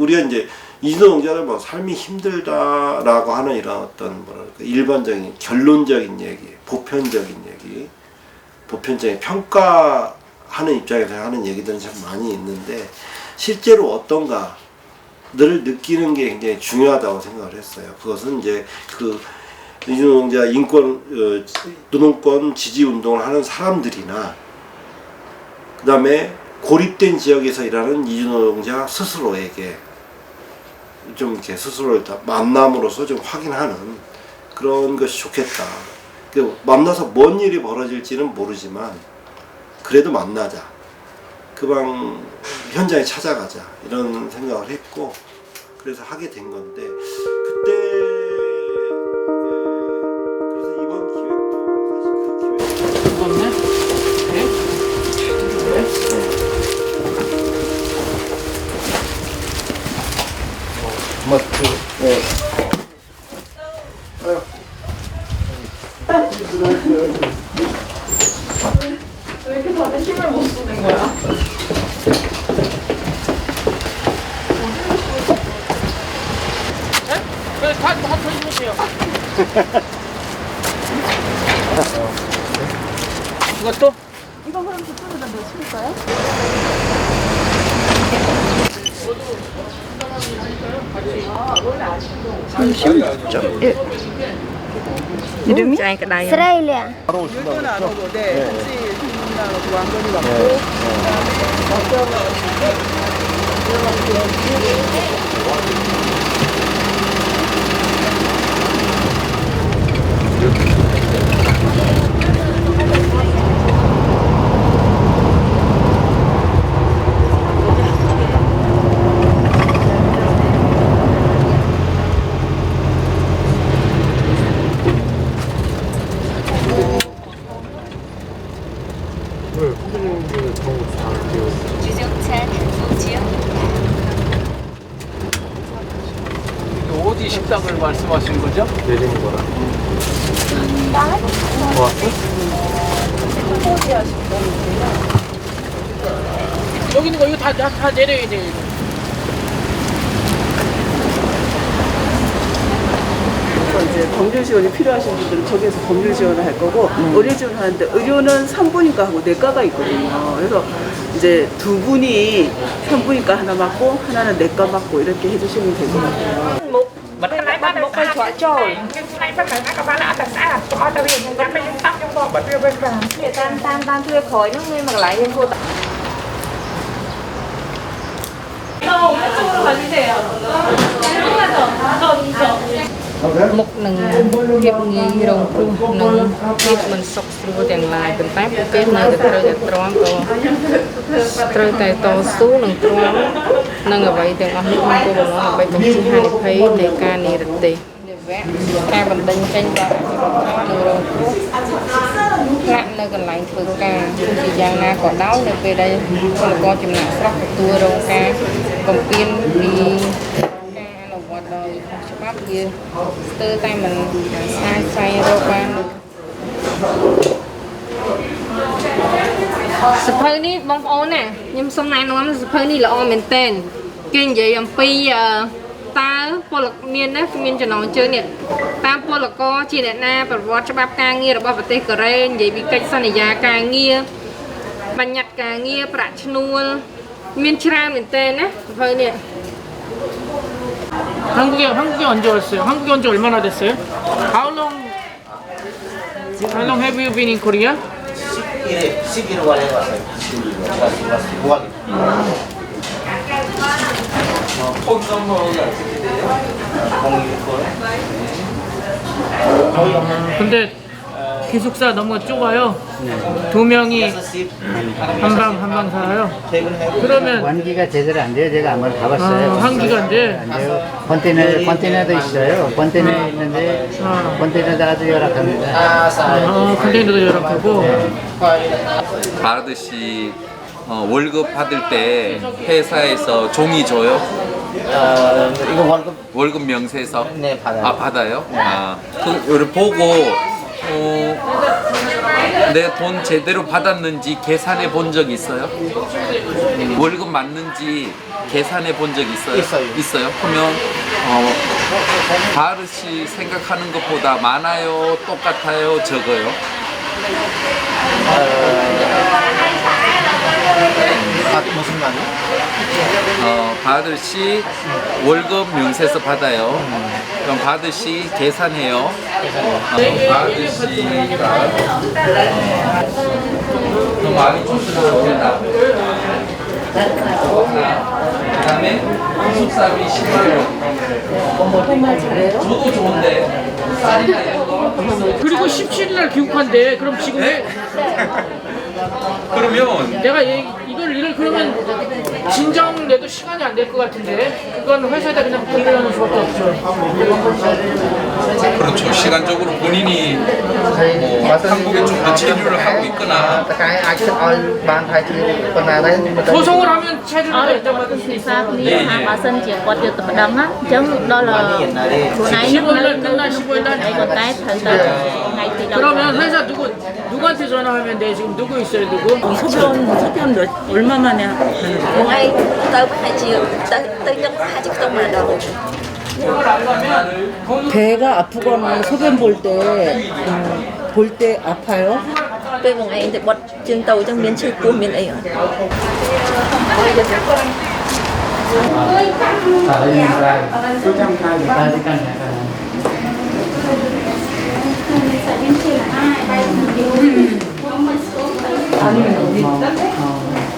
우리가 이제 이노동자는 뭐 삶이 힘들다라고 하는 이런 어떤 뭐랄까 일반적인 결론적인 얘기, 보편적인 얘기, 보편적인 평가하는 입장에서 하는 얘기들은 참 많이 있는데 실제로 어떤가 를 느끼는 게 굉장히 중요하다고 생각을 했어요. 그것은 이제 그 이주노동자 인권 어, 노동권 지지 운동을 하는 사람들이나 그다음에 고립된 지역에서 일하는 이주노동자 스스로에게 좀 이렇게 스스로를 다 만남으로써 좀 확인하는 그런 것이 좋겠다. 그 만나서 뭔 일이 벌어질지는 모르지만 그래도 만나자. 그 방 현장에 찾아가자 이런 생각을 했고 그래서 하게 된 건데 마트 예. 왜 이렇게 다들 힘을 못 쓰는 거야? 네, 다, 다 펴주세요. 이것도? 이거 그럼 저쪽에다 넣으실까요? 이름이? 스라일리아. 물건 안 오고 네, 같이 주문하고 왕건이 받고. 이게 어디 식당을 말씀하시는 거죠? 내리는 거라. 여기 있는 거 이거 다, 다, 다 내려야 돼. 이거. 이제 법률 지원이 필요하신 분들은 저기에서 법률 지원을 할 거고 의료 지원 하는데 의료는 산부인과 하고 내과가 있거든요. 그래서 이제 두 분이 산부인과 하나 맡고 하나는 내과 맡고 이렇게 해주시면 될 것 같아요. ឲ្យចូលខ្ញុំឆ្នៃប៉ុណ្ណឹងអាក៏បានអត់តែស្អាតព្រោះអត់តែវាខ្ញុំតែខ្ញុំតាំងខ្ញុំបោកបាត់វាវិញបានវាតាមតាមតាមទ្វារក្រោយនោះមានកន្លែងយើងគួរតែមុខនឹងភាពងាយរងគ្រោះនិងភាពមិនសុខស្រួលទាំងឡាយប៉ុន្តែពួកគេនៅតែត្រូវតែទ្រាំក៏ត្រូវតែតស៊ូនិងទ្រាំនឹងអ្វីទាំងអស់នេះក្នុងគោលបំណងដើម្បីបញ្ចុះហានិភ័យនៃការនិរទេស ការបណ្ដឹងចេញដល់អភិបាលនិងរងគ្រោះថ្នាក់នៅកន្លែងធ្វើការទោះជាយ៉ាងណាក៏ដោយនៅពេលដែលពលករចំណាក់ស្រុកទទួលរងការកំពានពីការអនុវត្តដោយខុសច្បាប់វាស្ទើរតែមិនអាចស្វែងរកបាននោះសភៅនេះបងប្អូនណាខ្ញុំសូមណែនាំសភៅនេះល្អមែនតើគេនិយាយអំពីអឺ តើពលកមានណាមានចំណងជើងនេះតើពលករជាអ្នកណាប្រវត្តិច្បាប់ការងាររបស់ប្រទេសកូរ៉េនិយាយពីកិច្ចសន្យាការងារបញ្ញត្តិការងារប្រាក់ឈ្នួលមានច្រើនមែនតើណាសភៅនេះ 한국에, 한국에 언제 왔어요? 한국에 언제 얼마나 됐어요? How long, how long have you been in Korea? 11, 11월에 왔어요. 11월. 왔어, 왔어. 5월. 어, 폰 넘버가 어떻게 돼요? 010. 근데 기숙사 너무 좁아요. 두 명이 6시 한방 한 방 살아요. 그러면 환기가 제대로 안 돼요. 제가 한번 가봤어요. 아, 환기가 안 돼? 안 돼요. 컨테이너, 컨테이너도 있어요. 컨테이너 있는데 아. 컨테이너도 아주 열악합니다. 아. 어, 컨테이너도 열악하고 바르듯이 어, 월급 받을 때 회사에서 종이 줘요? 어, 이거 월급 월급 명세서? 네, 받아요. 아 받아요? 아, 그 요를 보고 어, 내 돈 제대로 받았는지 계산해 본 적 있어요? 월급 맞는지 계산해 본 적 있어요? 있어요. 있어요? 그러면 어, 바르시 생각하는 것보다 많아요, 똑같아요, 적어요? 아, 무슨 말이요? 어, 바르시 월급 명세서 받아요. 그럼 바르시 계산해요. 어, 바르시가 너 많이 줬으면 그 다음에 기숙사비 10만 원. 정말 잘해요? 저도 좋은데 쌀이나. 그리고 17일 날 귀국한대. 그럼 지금 왜 그러면 내가 얘, 그러면 진정 내도 시간이 안 될 것 같은데 그건 회사에다 그냥 보내는 수밖에 없죠. 그렇죠. 시간적으로 본인이 뭐 한국에 좀더 체류를 하고 있거나 소송을 하면 체류를 했다고 thì pháp lý hàng hóa sân chỉ có được tập đóng á chứ đó là chỗ này nó nó nó là này còn cái thời tờ ngày thì 그러면 회사 누구 누구한테 전화하면 돼 지금 누구 있어요 누구? 서편 서편 몇 얼마 만에 하는 거야? ngay tới bây giờ tới tới nhất hai chiếc tông là được 배가 아프거나 소변 볼 때, 음, 볼때 아파요? tôi một ngày thì bật trên tàu trong miền chơi cua miền ấy ở 아니면 어디 있던데?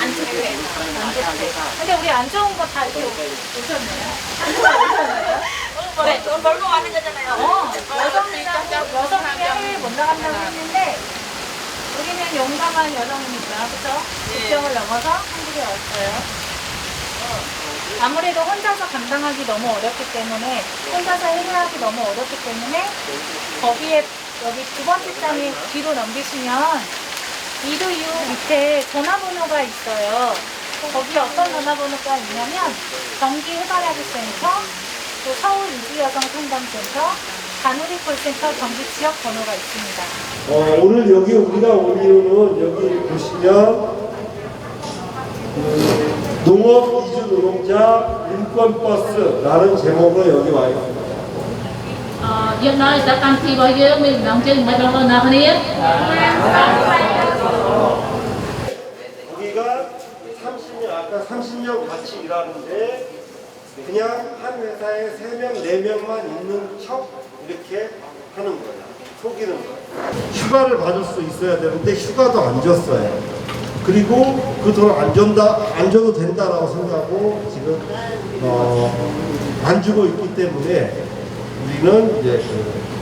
안 좋대. 안 좋대. 근데 우리 안 좋은 거 다 이렇게 오셨네요. 네, 돈 벌고 가는 거잖아요. 여성이랑 여성이 해외 못 나간다고 했는데 우리는 용감한 여성이니까 그죠? 국경을 넘어서 한국에 왔어요. 아무래도 혼자서 감당하기 너무 어렵기 때문에 혼자서 해결하기 너무 어렵기 때문에 거기에 여기 두 번째 장에 뒤로 넘기시면 이두유 밑에 전화번호가 있어요. 거기 어떤 전화번호가 있냐면 경기 해바라기 센터, 또 서울 이주여성 상담센터, 간우리 콜센터 경기 지역 번호가 있습니다. 어, 오늘 여기 우리가 온 이유는 여기 보시면 그 농업 이주 노동자 인권 버스라는 제목으로 여기 와 있습니다. អឺយើងនៅតែកម្មវិធីរបស់យើងមានដំណឹងជើងមិនដល់ណាគ្នា 우리가 일하는데 그냥 한 회사에 3명, 4명만 있는 척 이렇게 하는 거야. 속이는 거야. 휴가를 받을 수 있어야 되는데 휴가도 안 줬어요. 그리고 그돈안 준다, 안 줘도 된다라고 생각하고 지금 어, 안 주고 있기 때문에 우리는 이제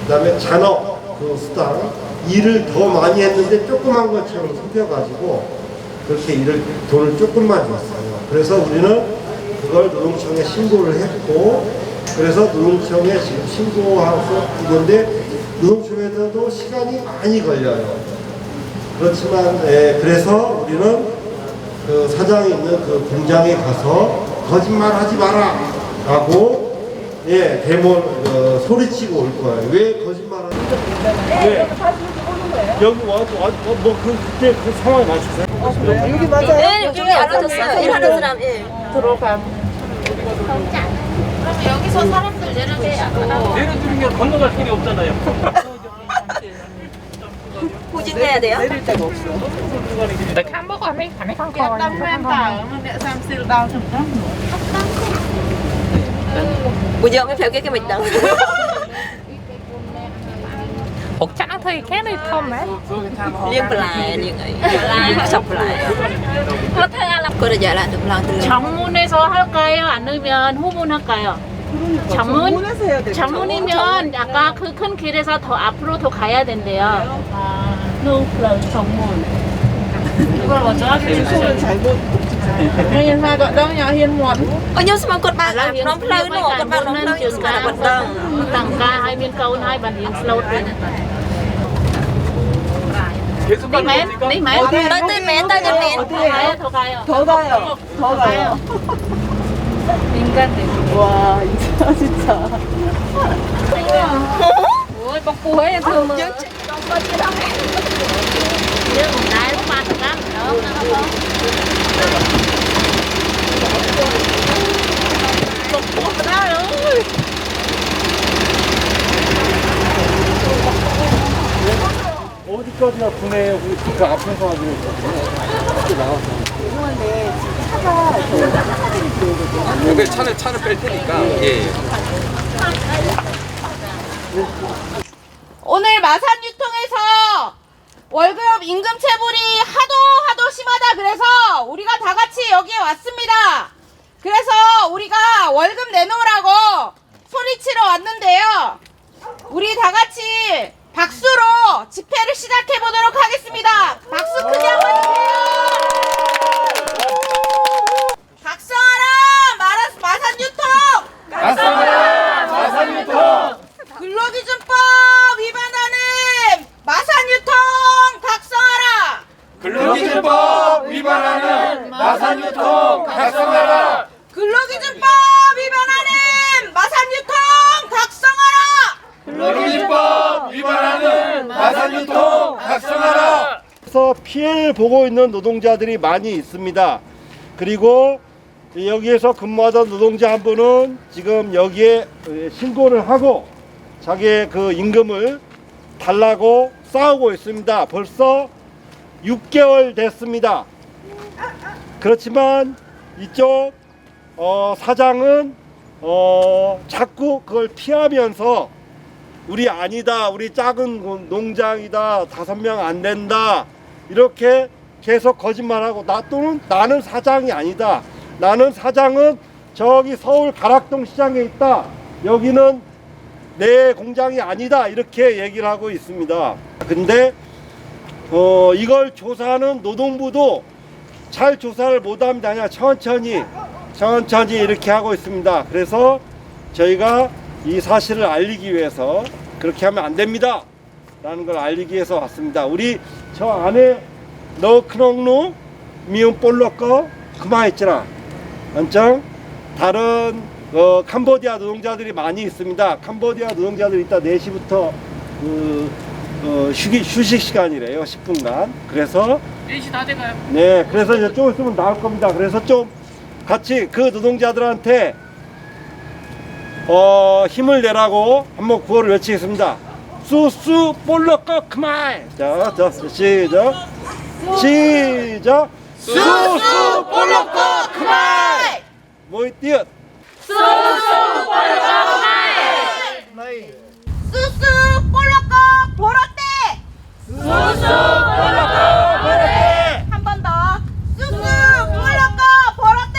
그 다음에 잔업 그 수당 일을 더 많이 했는데 조그만 것처럼 속여가지고 그렇게 일을 돈을 조금만 줬어요. 그래서 우리는 그걸 노동청에 신고를 했고 그래서 노동청에 지금 신고하고 이건데 노동청에서도 시간이 많이 걸려요. 그렇지만 예, 그래서 우리는 그 사장이 있는 그 공장에 가서 거짓말 하지 마라 라고 예 대모 어, 소리치고 올 거예요. 왜 거짓말하는? 네. 여기 와서 뭐그 그때 그 상황에 맞추세요. 여기 맞아요? 네, 여기 알아줬어요. 일하는 사람, 예. 들어 더럽지 그러면 여기서 사람들 내려주시고 내려주는 게 건너갈 길이 없잖아요. 후진해야 돼요? 내릴 데가 없어. 건너가는 길이. Tham bốc ở mấy cả mấy con Việt còi Nam Nam bảo mà mẹ xem siêu đau trong đó. 무지하면 별게 게 있다. 더 이렇게 더เลี้ยงปลาเลี้ยงไอ้ปลาสับปลาก็ถ้าเราก็จะละตุลาตุลา 정문에서 할까 요? 아니면 후문 할까 요? 정 문? 정문이면 아까 그 큰 길에서 더 앞으로 더 가야 된대 요. Ôi nhớ sao mà cột bạc là nó plei nó cột bạc nó plei nó cột bạc nó tăng. Tăng ca hai miên câu hai bàn hiến slot. 계속 네 말? 네 말? 어디에요? 떠들면 떠들면 어디에요? 더 가요 더 가요. 더 가요. 인간들 와, 진짜 진짜. ôi bọc cua ấy thường mà Đứa con gái nó ba thật lắm Đó, nó không có 어디까지나 분해요? 그 앞에서 하고 죄송한데 차가 저 차들이 들어오거든요. 여기 차는 차를 뺄 테니까. 예. 예. 오늘 마산 유통에서 월급 임금 체불이 하도 하도 심하다 그래서 우리가 다 같이 여기에 왔습니다. 그래서 우리가 월급 내놓으라고 소리치러 왔는데요. 우리 다 같이 박수로 집회를 시작해 보도록 하겠습니다. 박수 크게 한번 주세요. 각성하라 마라- 마산 유통. 각성하라 마산 유통. 근로기준법 위반하는 마산유통 각성하라! 근로기준법 위반하는 마산유통 각성하라. 근로기준법 위반하는 마산유통 각성하라! 근로기준법 위반하는 마산유통 각성하라. 그래서 피해를 보고 있는 노동자들이 많이 있습니다. 그리고 여기에서 근무하던 노동자 한 분은 지금 여기에 신고를 하고 자기의 그 임금을 달라고 싸우고 있습니다. 벌써 6개월 됐습니다. 그렇지만 이쪽 어, 사장은 어, 자꾸 그걸 피하면서 우리 아니다. 우리 작은 농장이다. 다섯 명 안 된다. 이렇게 계속 거짓말하고 나 또는 나는 사장이 아니다. 나는 사장은 저기 서울 가락동 시장에 있다. 여기는 내 공장이 아니다. 이렇게 얘기를 하고 있습니다. 근데 어, 이걸 조사하는 노동부도 잘 조사를 못합니다. 그냥 천천히 천천히 이렇게 하고 있습니다. 그래서 저희가 이 사실을 알리기 위해서 그렇게 하면 안 됩니다. 라는 걸 알리기 위해서 왔습니다. 우리 저 안에 너 크롱루 미운 볼로꺼 그만했잖아. 안정 다른 어, 캄보디아 노동자들이 많이 있습니다. 캄보디아 노동자들 이따 4시부터 그, 어, 휴기, 휴식 시간이래요. 10분간. 그래서 4시 다 돼가요 네, 그래서 이제 좀 있으면 나올 겁니다. 그래서 좀 같이 그 노동자들한테 어, 힘을 내라고 한번 구호를 외치겠습니다. 수수 볼러꺼 그만. 자, 자, 시작. 시작. 수수 볼러꺼 그만. 뭐이 띄어. 수수 볼러꺼 보러떼! 한 번 더. 수수 볼러꺼 보러떼!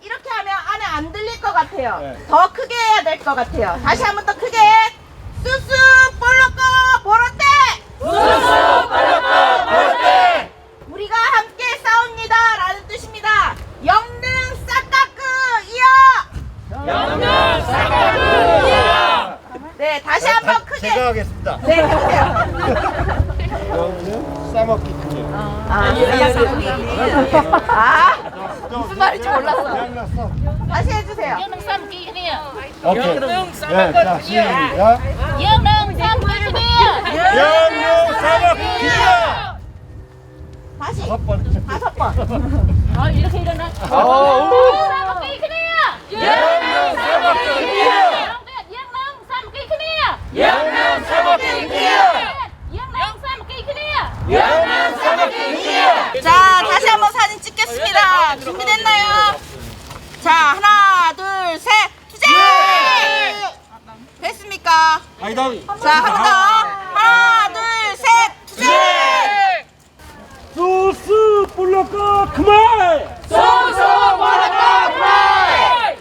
이렇게 하면 안에 안 들릴 것 같아요. 더 크게 해야 될 것 같아요. 다시 한 번 더 크게. 수수 볼러꺼 보러떼! 우리가 함께 싸웁니다. 라는 뜻입니다. 영능 싹가크 이어! 영능 싹가크 이어! 네, 다시 한 번 크게. 제가 하겠습니다. 네, 해보세요. 여기는 싸먹기 크게. 아, 아, 무슨 말인지 몰랐어. 났어. 다시 해주세요. dương nâng xăm kia kia 오케이. 네, 자, 시작. dương nâng xăm kia kia 영영 싸먹기 크게. 다시 다섯 번. 다섯 번. rồi 이렇게 일어나 xăm kia kia dương nâng xăm kia kia dương nâng xăm kia kia dương nâng xăm kia kia 자, 다시 찍겠습니다. 준비됐나요? 자, 하나, 둘, 셋, 투쟁! 됐습니까? 아니다. 자, 한 번 더. 하나, 둘, 셋, 투쟁! 소스 볼러꺼 그만. 소소 볼러꺼 그만!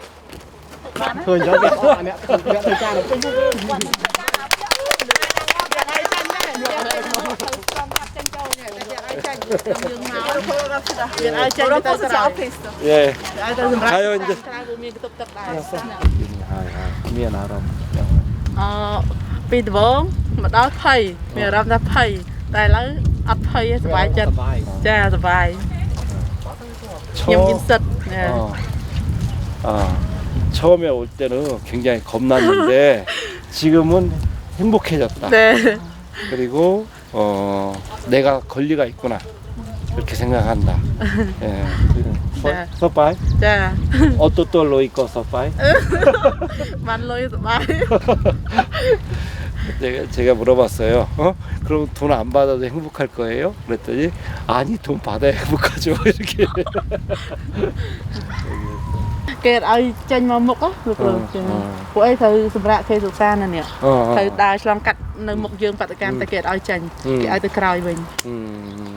처음에 올 때는 굉장히 겁났는데 지금은 행복해졌다. 네. 그리고 어, 내가 권리가 있구나. 그렇게 생각한다. 예. 네. 서빠이? ចា 어또또 로이꺼 서빠이? បានលុយសប្បាយ 제가, 제가 물어봤어요. 어? 그럼 돈 안 받아도 행복할 거예요? 그랬더니 아니 돈 받아야 행복하죠. 이렇게. គេអត់ឲ្យចេញមកមុខហ៎លោកគ្រូ អឺ ចា អឺ ពួកអីត្រូវសម្រាប់គេសិក្សានៅនេះ 어, 어. ត្រូវដើរឆ្លងកាត់នៅមុខយើងបដកម្មតែគេអត់ឲ្យចេញ អឺ គេឲ្យទៅក្រោយវិញ 음,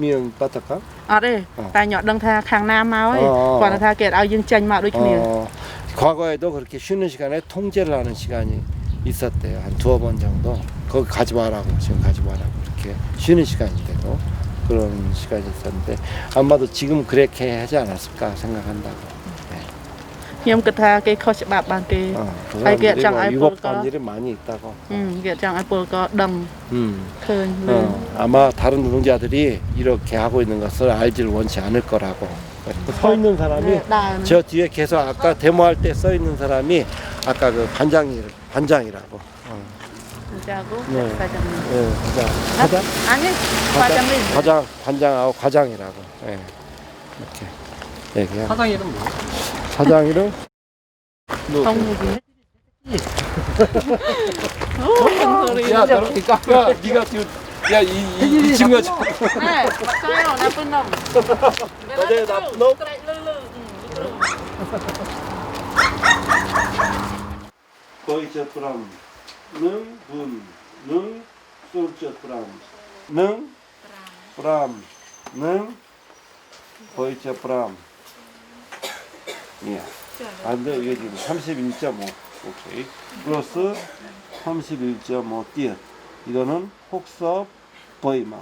미연 빠따까? អត់ទេ អឺ តែខ្ញុំអត់ដឹងថាខាងណាមកហើយ អឺ គាត់ថាគេអត់ឲ្យយើងចេញមកដូចគ្នា 어, 과거에도 그렇게 쉬는 시간에 통제를 하는 시간이 있었대요. 한 두어 번 정도. 거기 가지 마라고, 지금 가지 마라고. 이렇게 쉬는 시간인데도 그런 시간이 있었는데 아마도 지금 그렇게 하지 않았을까 생각한다고. ខ្ញុំគិតថាគេខុសច្បាប់បានគេ 어, 그 아이, 그게 사람들이 짱 뭐 알고 위법한 올까? 일이 많이 있다고. ហឹមគេអត់ចង់ឲ្យពលក៏ដឹង 음. ឃើញលឺ 어, 아마 다른 노동자들이 이렇게 하고 있는 것을 알지를 원치 않을 거라고. 서 있는 사람이 ដើរ 저 뒤에 계속 아까 데모할 때 써 있는 사람이 아까 그 반장이 반장이라고. 어. ចាគូ 네. តែចាំ 예, 과장. 과장? អានេះគាត់ចាំនេះ 과장, 반장하고 과장이라고. 예. 이렇게 얘기해요. 사장 이름 뭐예요? 사장 이름? 정국이. 야, 저렇게 깎아. 네가 지금 야, 이, 이, 이 친구가 참- 네, 맞아요. 나쁜 놈. 맞아요, 나쁜 놈. 그래, 룰루. 응, 룰루. deutsche Franz. Nâng bùn, nâng deutsche Franz. Nâng Franz, nâng deutsche Franz. 예. 안 돼, 이게 지금 31.5. 오케이. 플러스 31.5 띄어. 이거는 혹섭 버이마우.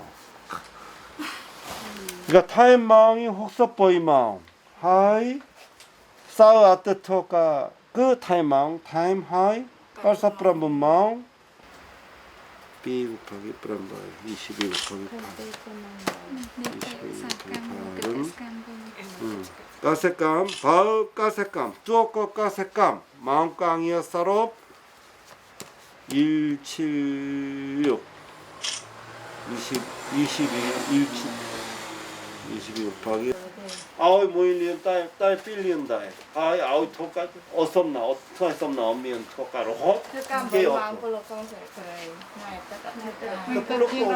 그러니까 타임마웅이 혹섭 버이마우. 하이 사우 아트 토가 그 타임마웅 타임 하이 깔사 프람분 마웅 B 곱하기 프람분 22 곱하기 8 22 곱하기 8은 음. 가색감 바우 가색감 쭈어꺼 가색감 마음깡이어 사롭 176 20 22 17 22 곱하기 아이 모일리언 따이 따이 빌리언 다이 아이 아이 토까 어썸나 어썸나 엄미언 토까로. 헛게어 그거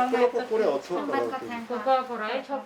그거 그래 어쩌고 그래 คนก็คนไรชอบ